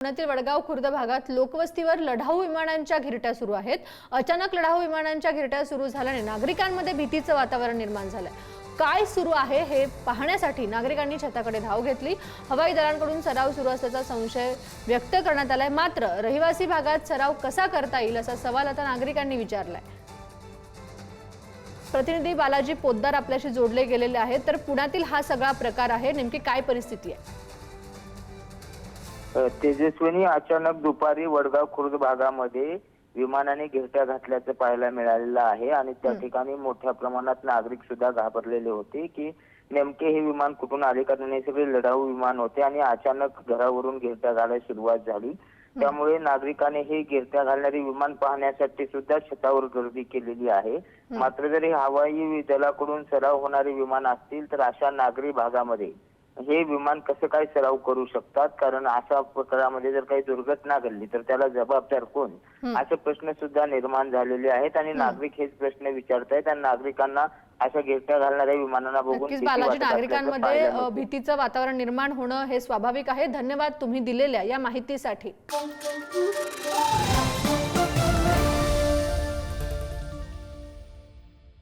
पुण्यातील वडगाव खुर्द भागात लोकवस्तीवर लढाऊ विमानांच्या घिरट्या सुरू आहेत. अचानक लढाऊ विमानांच्या घिरट्या सुरू झाल्याने नागरिकांमध्ये भीतीचं वातावरण निर्माण झालंय. काय सुरू आहे हे पाहण्यासाठी नागरिकांनी छताकडे धाव घेतली. हवाई दलांकडून सराव सुरू असल्याचा संशय व्यक्त करण्यात आलाय. मात्र रहिवासी भागात सराव कसा करता येईल असा सवाल आता नागरिकांनी विचारलाय. प्रतिनिधी बालाजी पोद्दार आपल्याशी जोडले गेलेले आहेत. तर पुण्यातील हा सगळा प्रकार आहे. नेमकी काय परिस्थिती आहे? तेजस्विनी अचानक दुपारी वडगाव खुर्द भागामध्ये विमानाने घिरट्या घातल्याचं पाहायला मिळालेलं आहे आणि त्या ठिकाणी मोठ्या प्रमाणात नागरिक सुद्धा घाबरलेले होते की नेमके हे विमान कुठून आले? कारण हे सगळे लढाऊ विमान होते आणि अचानक घरावरून घिरट्या घालायला सुरुवात झाली. त्यामुळे नागरिकांनी हे गिरट्या घालणारी विमान पाहण्यासाठी सुद्धा छतावर गर्दी केलेली आहे. मात्र जर हे हवाई दलाकडून सराव होणारे विमान असतील तर अशा नागरी भागामध्ये हे विमान कसं काय सराव करू शकतात? कारण अशा प्रकारामध्ये जर काही दुर्घटना घडली तर त्याला जबाबदार कोण असे प्रश्न सुद्धा निर्माण झालेले आहेत आणि नागरिक हेच प्रश्न विचारतायत आणि नागरिकांना अशा गिरट्या घालणाऱ्या विमानांना बघून बालाजी नागरिकांमध्ये. भीतीचं वातावरण निर्माण होणं हे स्वाभाविक आहे. धन्यवाद तुम्ही दिलेल्या या माहितीसाठी.